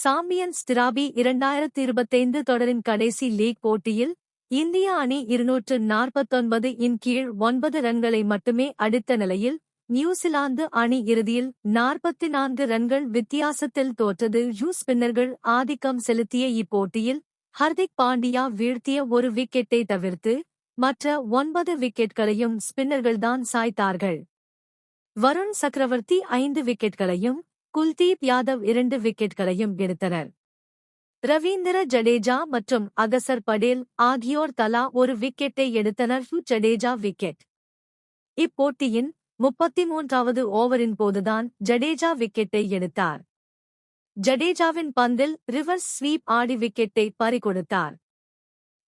Champions திராபி இரண்டாயிரத்தி இருபத்தைந்து தொடரின் கடைசி லீக் போட்டியில் இந்திய அணி இருநூற்று நாற்பத்தொன்பது இன் கீழ் ஒன்பது ரன்களை மட்டுமே அடித்த நிலையில் நியூசிலாந்து அணி இறுதியில் நாற்பத்தி நான்கு ரன்கள் வித்தியாசத்தில் தோற்றது. யூ ஸ்பின்னர்கள் ஆதிக்கம் செலுத்திய இப்போட்டியில் ஹர்திக் பாண்டியா வீழ்த்திய ஒரு விக்கெட்டை தவிர்த்து மற்ற ஒன்பது விக்கெட்களையும் ஸ்பின்னர்கள்தான் சாய்த்தார்கள். வருண் சக்கரவர்த்தி ஐந்து விக்கெட்களையும் குல்தீப் யாதவ் இரண்டு விக்கெட்களையும் எடுத்தனர். ரவீந்திர ஜடேஜா மற்றும் அகசர் படேல் ஆகியோர் தலா ஒரு விக்கெட்டை எடுத்தனர். ஜடேஜா விக்கெட். இப்போட்டியின் முப்பத்தி மூன்றாவது ஓவரின் போதுதான் ஜடேஜா விக்கெட்டை எடுத்தார். ஜடேஜாவின் பந்தில் ரிவர்ஸ் ஸ்வீப் ஆடி விக்கெட்டை பறிகொடுத்தார்.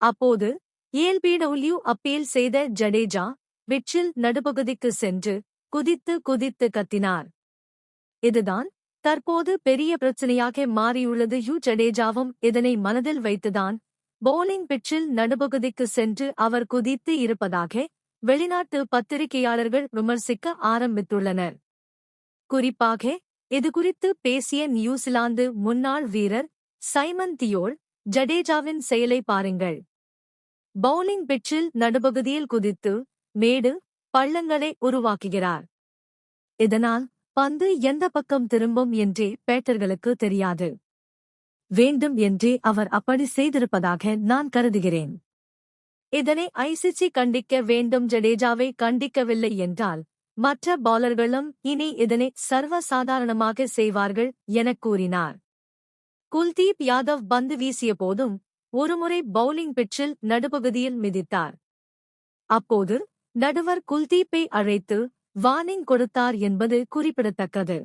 அப்போது ஏல்பிடபிள்யூ அப்பீல் செய்த ஜடேஜா விற்றில் நடுப்பகுதிக்கு சென்று குதித்து குதித்து கத்தினார். இதுதான் தற்போது பெரிய பிரச்சனையாக மாறியுள்ளது. யு. ஜடேஜாவும் இதனை மனதில் வைத்துதான் பவுலிங் பிட்சில் நடுபகுதிக்கு சென்று அவர் குதித்து இருப்பதாக வெளிநாட்டு பத்திரிகையாளர்கள் விமர்சிக்க ஆரம்பித்துள்ளனர். குறிப்பாக இதுகுறித்து பேசிய நியூசிலாந்து முன்னாள் வீரர் சைமன் தியோல் ஜடேஜாவின் செயலை பாருங்கள். பவுலிங் பிட்சில் நடுபகுதியில் குதித்து மேடு பள்ளங்களை உருவாக்குகிறார். இதனால் பந்து எந்த பக்கம் திரும்பும் என்றே பேட்டர்களுக்கு தெரியாது. வேண்டும் என்றே அவர் அப்படி செய்திருப்பதாக நான் கருதுகிறேன். இதனை ஐசிசி கண்டிக்க வேண்டும் ஜடேஜாவை கண்டிக்கவில்லை என்றால் மற்ற பாலர்களும் இனி இதனை சர்வசாதாரணமாக செய்வார்கள் எனக் கூறினார். குல்தீப் யாதவ் பந்து வீசிய போதும் ஒருமுறை பவுலிங் பிட்சில் நடுப்பகுதியில் மிதித்தார். அப்போது நடுவர் குல்தீப்பை அழைத்து வார்னிங் கொடுத்தார் என்பது குறிப்பிடத்தக்கது.